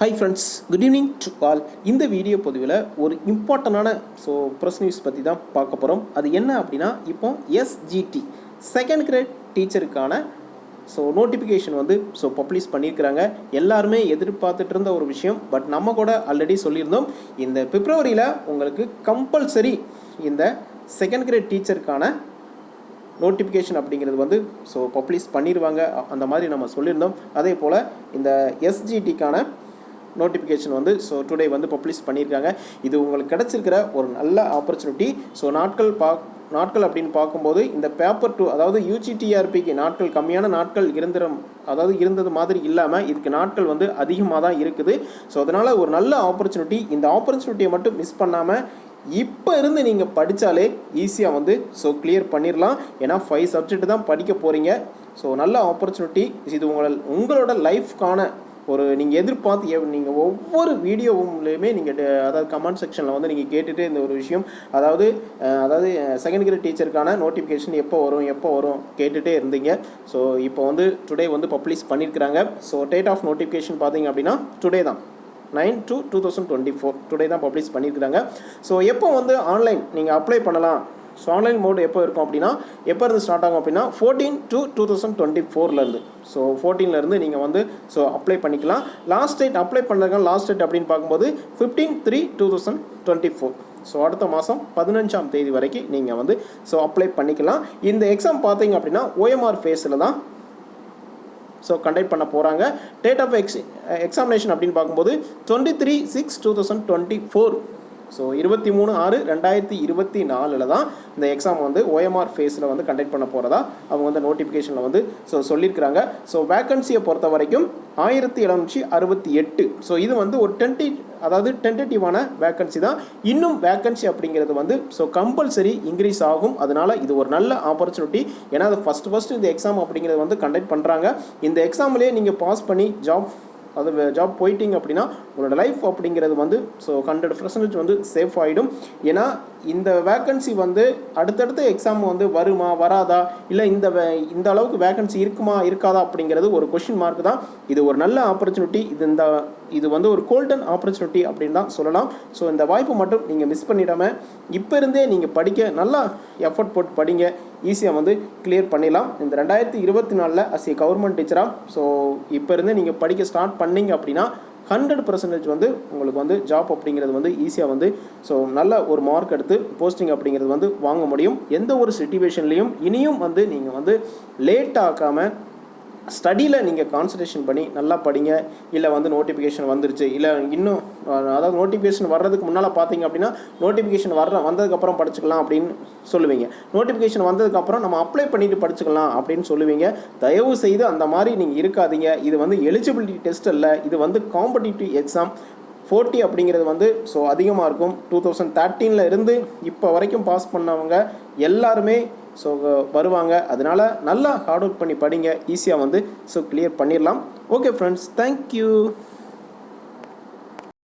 Hi friends good evening to all இந்த video பதிவில் ஒரு இம்பார்ட்டண்டான ஸோ ப்ரெஸ் நியூஸ் பற்றி தான் பார்க்க போகிறோம் அது என்ன அப்படின்னா இப்போ எஸ்ஜிடி செகண்ட் கிரேட் டீச்சருக்கான ஸோ நோட்டிஃபிகேஷன் வந்து ஸோ பப்ளிஷ் பண்ணியிருக்கிறாங்க. எல்லாருமே எதிர்பார்த்துட்டு இருந்த ஒரு விஷயம் பட் நம்ம கூட ஆல்ரெடி சொல்லியிருந்தோம். இந்த பிப்ரவரியில் உங்களுக்கு கம்பல்சரி இந்த செகண்ட் கிரேட் டீச்சருக்கான நோட்டிஃபிகேஷன் அப்படிங்கிறது வந்து ஸோ பப்ளிஷ் பண்ணிடுவாங்க அந்த மாதிரி நம்ம சொல்லியிருந்தோம். அதே போல் இந்த எஸ்ஜிடிக்கான நோட்டிஃபிகேஷன் வந்து ஸோ டுடே வந்து பப்ளிஷ் பண்ணியிருக்காங்க. இது உங்களுக்கு கிடச்சிருக்கிற ஒரு நல்ல ஆப்பர்ச்சுனிட்டி ஸோ நாட்கள் பா நாட்கள் அப்படின்னு பார்க்கும்போது இந்த பேப்பர் டூ அதாவது யூஜிடிஆர்பிக்கு நாட்கள் கம்மியான நாட்கள் இருந்துற அதாவது இருந்தது மாதிரி இல்லாமல் இதுக்கு நாட்கள் வந்து அதிகமாக தான் இருக்குது. ஸோ அதனால் ஒரு நல்ல ஆப்பர்ச்சுனிட்டி இந்த ஆப்பர்ச்சுனிட்டியை மட்டும் மிஸ் பண்ணாமல் இப்போ இருந்து நீங்கள் படித்தாலே ஈஸியாக வந்து ஸோ கிளியர் பண்ணிடலாம் ஏன்னா ஃபைவ் சப்ஜெக்ட் தான் படிக்க போகிறீங்க ஸோ நல்ல ஆப்பர்ச்சுனிட்டி இது உங்களை உங்களோட லைஃப்க்கான ஒரு நீங்கள் எதிர்பார்த்து எவ் நீங்கள் ஒவ்வொரு வீடியோவுலையுமே நீங்கள் அதாவது கமெண்ட் செக்ஷனில் வந்து நீங்கள் கேட்டுகிட்டே இந்த ஒரு விஷயம். அதாவது அதாவது செகண்ட் கிரேட் டீச்சருக்கான நோட்டிஃபிகேஷன் எப்போ வரும் எப்போ வரும் கேட்டுகிட்டே இருந்தீங்க. ஸோ இப்போ வந்து டுடே வந்து பப்ளிஷ் பண்ணியிருக்கிறாங்க ஸோ டேட் ஆஃப் நோட்டிஃபிகேஷன் பார்த்தீங்க அப்படின்னா டுடே தான். Nine two two thousand twenty four today தான் பப்ளிஷ் பண்ணியிருக்கிறாங்க ஸோ எப்போ வந்து ஆன்லைன் நீங்கள் அப்ளை பண்ணலாம்? ஸோ ஆன்லைன் மோட் எப்போ இருக்கும் அப்படின்னா எப்போ இருந்து ஸ்டார்ட் ஆகும் அப்படின்னா fourteen two two thousand twenty ஃபோர்லேருந்து so ஃபோர்டீன்லேருந்து நீங்கள் வந்து ஸோ அப்ளை பண்ணிக்கலாம். லாஸ்ட் டேட் அப்ளை பண்ணுறதுக்கான லாஸ்ட் டேட் அப்படின்னு பார்க்கும்போது fifteen three two thousand twenty four so அடுத்த மாதம் பதினஞ்சாம் தேதி வரைக்கும் நீங்கள் வந்து ஸோ அப்ளை பண்ணிக்கலாம். இந்த எக்ஸாம் பார்த்தீங்க அப்படின்னா ஓஎம்ஆர் ஃபேஸில் தான் ஸோ கண்டக்ட் பண்ண போகிறாங்க டேட் ஆஃப் எக்ஸ் எக்ஸாமினேஷன் அப்படின்னு பார்க்கும்போது twenty three six two thousand twenty four so இருபத்தி மூணு ஆறு ரெண்டாயிரத்தி இருபத்தி நாலில் தான் இந்த எக்ஸாம் வந்து ஓஎம்ஆர் ஃபேஸில் வந்து கண்டக்ட் பண்ண போகிறதா அவங்க வந்து நோட்டிஃபிகேஷனில் வந்து ஸோ சொல்லியிருக்கிறாங்க ஸோ வேக்கன்சியை பொறுத்த வரைக்கும் ஆயிரத்தி எழுநூற்றி அறுபத்தி எட்டு. ஸோ இது வந்து ஒரு டென்டி அதாவது டென்டேட்டிவான வேக்கன்சி தான். இன்னும் வேக்கன்சி அப்படிங்கிறது வந்து ஸோ கம்பல்சரி இன்க்ரீஸ் ஆகும். அதனால் இது ஒரு நல்ல ஆப்பர்ச்சுனிட்டி ஏன்னா அது ஃபஸ்ட்டு ஃபஸ்ட்டு இந்த எக்ஸாம் அப்படிங்கிறது வந்து கண்டக்ட் பண்ணுறாங்க இந்த எக்ஸாம்லேயே நீங்கள் பாஸ் பண்ணி ஜாப் அது ஜாப் போயிட்டீங்க அப்படின்னா உங்களோட லைஃப் அப்படிங்கிறது வந்து ஸோ ஹண்ட்ரட் பர்சன்டேஜ் வந்து சேஃப் ஆகிடும் ஏன்னா இந்த வேக்கன்சி வந்து அடுத்தடுத்த எக்ஸாம் வந்து வருமா வராதா? இல்லை இந்த வே- இந்த அளவுக்கு வேக்கன்சி இருக்குமா இருக்காதா அப்படிங்கிறது ஒரு கொஷின் மார்க் தான். இது ஒரு நல்ல ஆப்பர்ச்சுனிட்டி இது இந்த இது வந்து ஒரு கோல்டன் ஆப்பர்ச்சுனிட்டி அப்படின்னு தான் சொல்லலாம். ஸோ இந்த வாய்ப்பு மட்டும் நீங்கள் மிஸ் பண்ணிடாமல் இப்போ இருந்தே நீங்கள் படிக்க நல்லா எஃபர்ட் போட்டு படிங்க. ஈஸியாக வந்து கிளியர் பண்ணிடலாம். இந்த ரெண்டாயிரத்தி இருபத்தி நாலில் அஸ் ஏ கவர்மெண்ட் டீச்சராக ஸோ இப்போ இருந்தே நீங்கள் படிக்க ஸ்டார்ட் பண்ணீங்க அப்படின்னா ஹண்ட்ரட் பர்சன்டேஜ் வந்து உங்களுக்கு வந்து ஜாப் அப்படிங்கிறது வந்து ஈஸியாக வந்து ஸோ நல்ல ஒரு மார்க் எடுத்து போஸ்டிங் அப்படிங்கிறது வந்து வாங்க முடியும். எந்த ஒரு சுச்சுவேஷன்லேயும் இனியும் வந்து நீங்கள் வந்து லேட் ஆக்காமல் ஸ்டடியில் நீங்கள் கான்சன்ட்ரேஷன் பண்ணி நல்லா படிங்க இல்லை வந்து நோட்டிஃபிகேஷன் வந்துருச்சு இல்லை இன்னும் அதாவது நோட்டிஃபிகேஷன் வர்றதுக்கு முன்னால் பார்த்தீங்க அப்படின்னா நோட்டிஃபிகேஷன் வர்ற வந்ததுக்கப்புறம் படிச்சுக்கலாம் அப்படின்னு சொல்லுவீங்க. நோட்டிஃபிகேஷன் வந்ததுக்கப்புறம் நம்ம அப்ளை பண்ணிவிட்டு படிச்சுக்கலாம் அப்படின்னு சொல்லுவீங்க. தயவு செய்து அந்த மாதிரி நீங்கள் இருக்காதீங்க. இது வந்து எலிஜிபிலிட்டி டெஸ்ட் இல்லை இது வந்து காம்படிட்டிவ் எக்ஸாம் ஃபோர்ட்டி அப்படிங்கிறது வந்து ஸோ அதிகமாக இருக்கும். டூ தௌசண்ட் தேர்ட்டீனில் இருந்து இப்போ வரைக்கும் பாஸ் பண்ணவங்க எல்லாருமே ஸோ வருவாங்க. அதனால நல்லா ஹார்ட் ஒர்க் பண்ணி படிங்க. ஈஸியாக வந்து ஸோ கிளியர் பண்ணிடலாம். Okay friends thank you